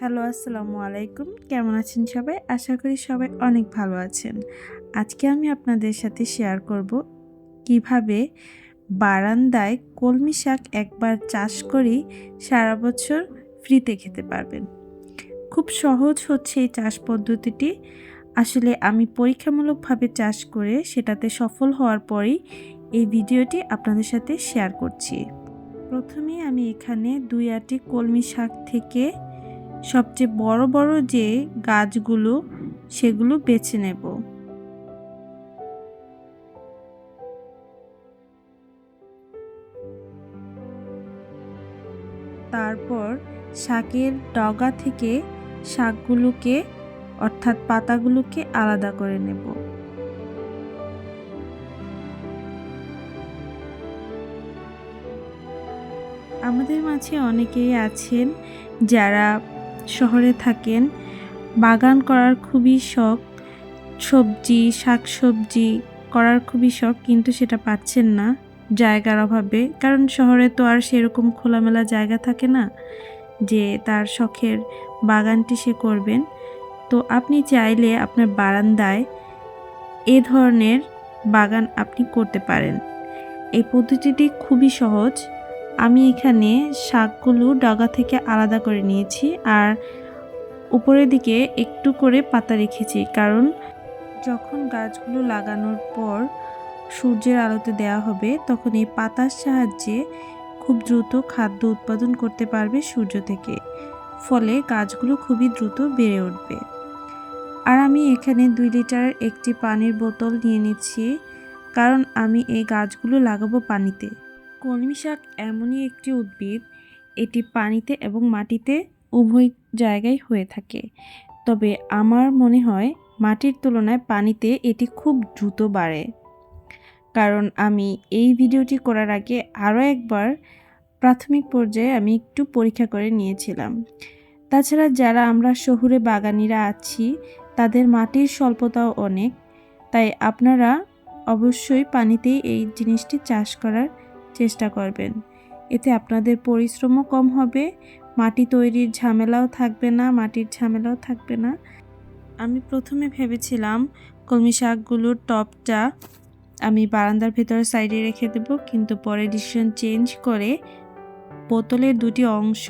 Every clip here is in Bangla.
হ্যালো, আসসালামু আলাইকুম। কেমন আছেন সবাই? আশা করি সবাই অনেক ভালো আছেন। আজকে আমি আপনাদের সাথে শেয়ার করব কীভাবে বারান্দায় কলমি শাক একবার চাষ করেই সারা বছর ফ্রিতে খেতে পারবেন। খুব সহজ হচ্ছে এই চাষ পদ্ধতিটি। আসলে আমি পরীক্ষামূলকভাবে চাষ করে সেটাতে সফল হওয়ার পরেই এই ভিডিওটি আপনাদের সাথে শেয়ার করছি। প্রথমেই আমি এখানে দুই আটি কলমি শাক থেকে সবচেয়ে বড় বড় যে গাছগুলো, সেগুলো বেছে নেব। তারপর শাকের ডগা থেকে শাকগুলোকে, অর্থাৎ পাতাগুলোকে আলাদা করে নেব। আমাদের মাঝে অনেকেই আছেন যারা শহরে থাকেন। বাগান করার খুবই শখ। সবজি, শাকসবজি করার খুবই শখ, কিন্তু সেটা পাচ্ছেন না জায়গার অভাবে। কারণ শহরে তো আর সেরকম খোলামেলা জায়গা থাকে না যে তার শখের বাগানটি সে করবেন। তো আপনি চাইলে আপনার বারান্দায় এ ধরনের বাগান আপনি করতে পারেন। এই পদ্ধতিটি খুবই সহজ। আমি এখানে শাকগুলো ডগা থেকে আলাদা করে নিয়েছি আর উপরের দিকে একটু করে পাতা রেখেছি, কারণ যখন গাছগুলো লাগানোর পর সূর্যের আলোতে দেওয়া হবে, তখন এই পাতার সাহায্যে খুব দ্রুত খাদ্য উৎপাদন করতে পারবে সূর্য থেকে, ফলে গাছগুলো খুবই দ্রুত বেড়ে উঠবে। আর আমি এখানে দুই লিটারের একটি পানির বোতল নিয়ে নিচ্ছি, কারণ আমি এই গাছগুলো লাগাবো পানিতে। কলমি শাক এমনই একটি উদ্ভিদ, এটি পানিতে এবং মাটিতে উভয় জায়গায় হয়ে থাকে। তবে আমার মনে হয়, মাটির তুলনায় পানিতে এটি খুব দ্রুত বাড়ে। কারণ আমি এই ভিডিওটি করার আগে আরও একবার প্রাথমিক পর্যায়ে আমি একটু পরীক্ষা করে নিয়েছিলাম। তাছাড়া যারা আমরা শহুরে বাগানিরা আছি, তাদের মাটির স্বল্পতাও অনেক। তাই আপনারা অবশ্যই পানিতেই এই জিনিসটি চাষ করার চেষ্টা করবেন। এতে আপনাদের পরিশ্রমও কম হবে, মাটি তৈরির ঝামেলাও থাকবে না, মাটির ঝামেলাও থাকবে না। আমি প্রথমে ভেবেছিলাম কলমি শাকগুলোর টপটা আমি বারান্দার ভেতর সাইডে রেখে দেব, কিন্তু পরে ডিসিশন চেঞ্জ করে বোতলের দুটি অংশ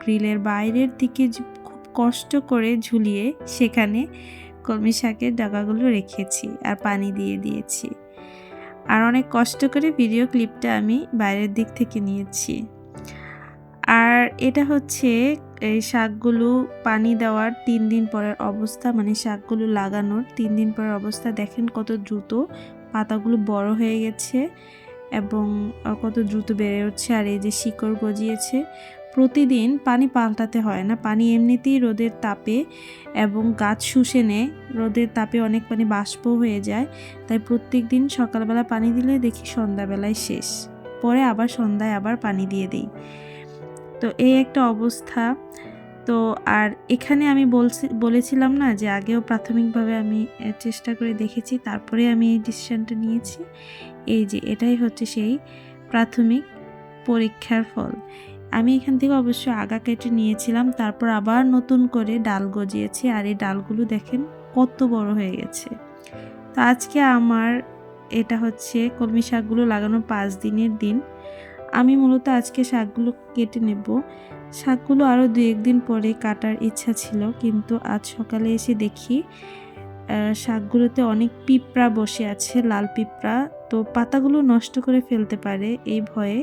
গ্রিলের বাইরের দিকে খুব কষ্ট করে ঝুলিয়ে সেখানে কলমি শাকের ডাগাগুলো রেখেছি আর পানি দিয়ে দিয়েছি। আর অনেক কষ্ট করে ভিডিও ক্লিপটা আমি বাইরের দিক থেকে নিয়েছি। আর এটা হচ্ছে এই শাকগুলো পানি দেওয়ার তিন দিন পরের অবস্থা মানে শাকগুলো লাগানোর তিন দিন পরের অবস্থা। দেখেন কত দ্রুত পাতাগুলো বড় হয়ে গেছে এবং কত দ্রুত বেড়ে উঠছে। আর এই যে শিকড় গজিয়েছে প্রতিদিন পানি পাল্টাতে হয় না। পানি এমনিতেই রোদের তাপে এবং গাছ শুষে নেয়। রোদের তাপে অনেক পানি বাষ্প হয়ে যায়। তাই প্রত্যেক দিন সকালবেলা পানি দিলে দেখি সন্ধ্যাবেলায় শেষ। পরে আবার সন্ধ্যায় আবার পানি দিয়ে দিই। তো এই একটা অবস্থা। তো আর এখানে আমি বলছি, বলেছিলাম না যে আগেও প্রাথমিকভাবে আমি চেষ্টা করে দেখেছি। তারপরে আমি এই ডিসিশানটা নিয়েছি। এই যে এটাই হচ্ছে সেই প্রাথমিক পরীক্ষার ফল। আমি এখান থেকে অবশ্য আগা কেটে নিয়েছিলাম, তারপর আবার নতুন করে ডাল গজিয়েছি, আর এই ডালগুলো দেখেন কত বড় হয়ে গেছে। তো আজকে আমার এটা হচ্ছে কলমি শাকগুলো লাগানোর পাঁচ দিনের দিন। আমি মূলত আজকে শাকগুলো কেটে নেব। শাকগুলো আরও দু একদিন পরে কাটার ইচ্ছা ছিল, কিন্তু আজ সকালে এসে দেখি শাকগুলোতে অনেক পিঁপড়া বসে আছে, লাল পিঁপড়া। তো পাতাগুলো নষ্ট করে ফেলতে পারে, এই ভয়ে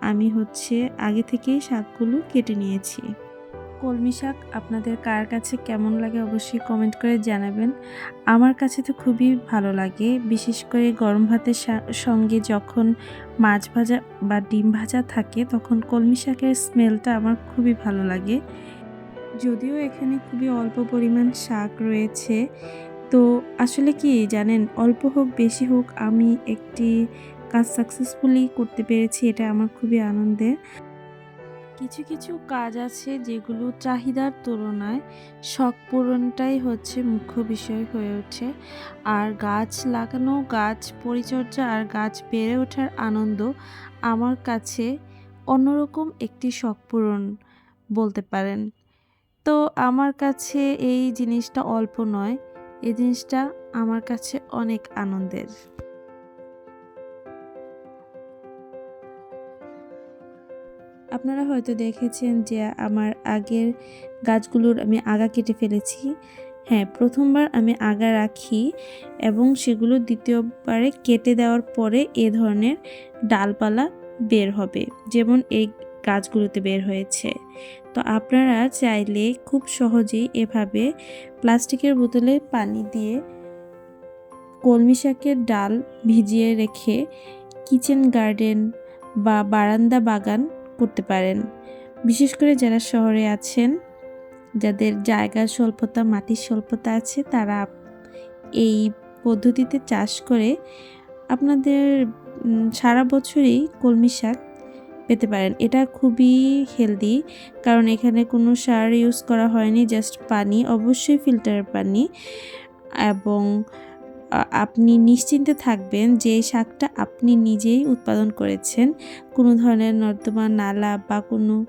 আমি হচ্ছে আগে থেকেই শাকগুলো কেটে নিয়েছি। কলমি শাক আপনাদের কার কাছে কেমন লাগে অবশ্যই কমেন্ট করে জানাবেন। আমার কাছে তো খুবই ভালো লাগে, বিশেষ করে গরম ভাতের সঙ্গে যখন মাছ ভাজা বা ডিম ভাজা থাকে তখন কলমি শাকের স্মেলটা আমার খুবই ভালো লাগে। যদিও এখানে খুবই অল্প পরিমাণ শাক রয়েছে, তো আসলে কি জানেন, অল্প হোক, বেশি হোক, আমি একটি কাজ সাকসেসফুলি করতে পেরেছি, এটা আমার খুবই আনন্দের। কিছু কিছু কাজ আছে যেগুলো চাহিদার তুলনায় শখ পূরণটাই হচ্ছে মুখ্য বিষয় হয়ে ওঠে। আর গাছ লাগানো, গাছ পরিচর্যা আর গাছ বেড়ে ওঠার আনন্দ আমার কাছে অন্যরকম একটি শখ পূরণ বলতে পারেন। তো আমার কাছে এই জিনিসটা অল্প নয় এই জিনিসটা আমার কাছে অনেক আনন্দের। আপনারা হয়তো দেখেছেন যে আমার আগের গাছগুলোর আমি আগা কেটে ফেলেছি। হ্যাঁ প্রথমবার আমি আগা রাখি এবং সেগুলো দ্বিতীয়বারে কেটে দেওয়ার পরে এ ধরনের ডালপালা বের হবে, যেমন এই গাছগুলোতে বের হয়েছে। তো আপনারা চাইলে খুব সহজেই এভাবে প্লাস্টিকের বোতলে পানি দিয়ে কলমি শাকের ডাল ভিজিয়ে রেখে কিচেন গার্ডেন বা বারান্দা বাগান করতে পারেন। বিশেষ করে যারা শহরে আছেন, যাদের জায়গার স্বল্পতা, মাটির স্বল্পতা আছে, তারা এই পদ্ধতিতে চাষ করে আপনাদের সারা বছরই কলমি শাক পেতে পারেন। এটা খুবই হেলদি, কারণ এখানে কোনো সার ইউজ করা হয়নি, জাস্ট পানি, অবশ্যই ফিল্টার পানি এবং আপনি নিশ্চিন্তে থাকবেন যে শাকটা আপনি নিজেই উৎপাদন করেছেন। কোনো ধরনের নর্দমা নালা বা কোনো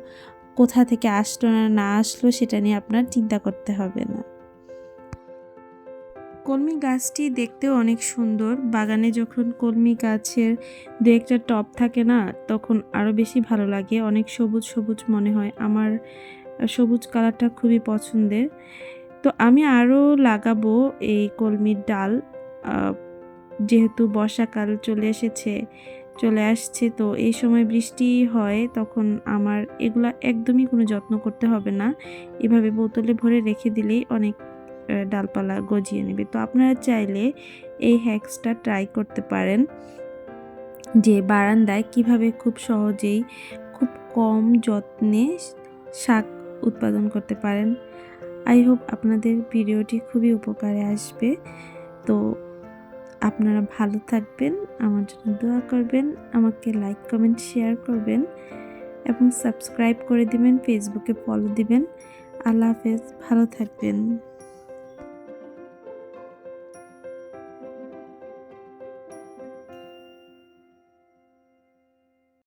কোথা থেকে আসলো না না আসলো সেটা নিয়ে আপনার চিন্তা করতে হবে না। কলমি গাছটি দেখতেও অনেক সুন্দর। বাগানে যখন কলমি গাছের দু একটা টপ থাকে না, তখন আরও বেশি ভালো লাগে। অনেক সবুজ সবুজ মনে হয়। আমার সবুজ কালারটা খুবই পছন্দের। তো আমি আরও লাগাবো এই কলমির ডাল। যেহেতু বর্ষাকাল চলে এসেছে, চলে আসছে, তো এই সময় বৃষ্টি হয়, তখন আমার এগুলা একদমই কোনো যত্ন করতে হবে না। এভাবে বোতলে ভরে রেখে দিলেই অনেক ডালপালা গজিয়ে নেবে। তো আপনারা চাইলে এই হ্যাক্সটা ট্রাই করতে পারেন, যে বারান্দায় কীভাবে খুব সহজেই খুব কম যত্নে শাক উৎপাদন করতে পারেন। আই হোপ আপনাদের ভিডিওটি খুবই উপকারে আসবে। তো আপনারা ভালো থাকবেন, আমার জন্য দোয়া করবেন, আমাকে লাইক কমেন্ট শেয়ার করবেন এবং সাবস্ক্রাইব করে দিবেন ফেসবুকে ফলো দিবেন। আল্লাহ হাফেজ, ভালো থাকবেন।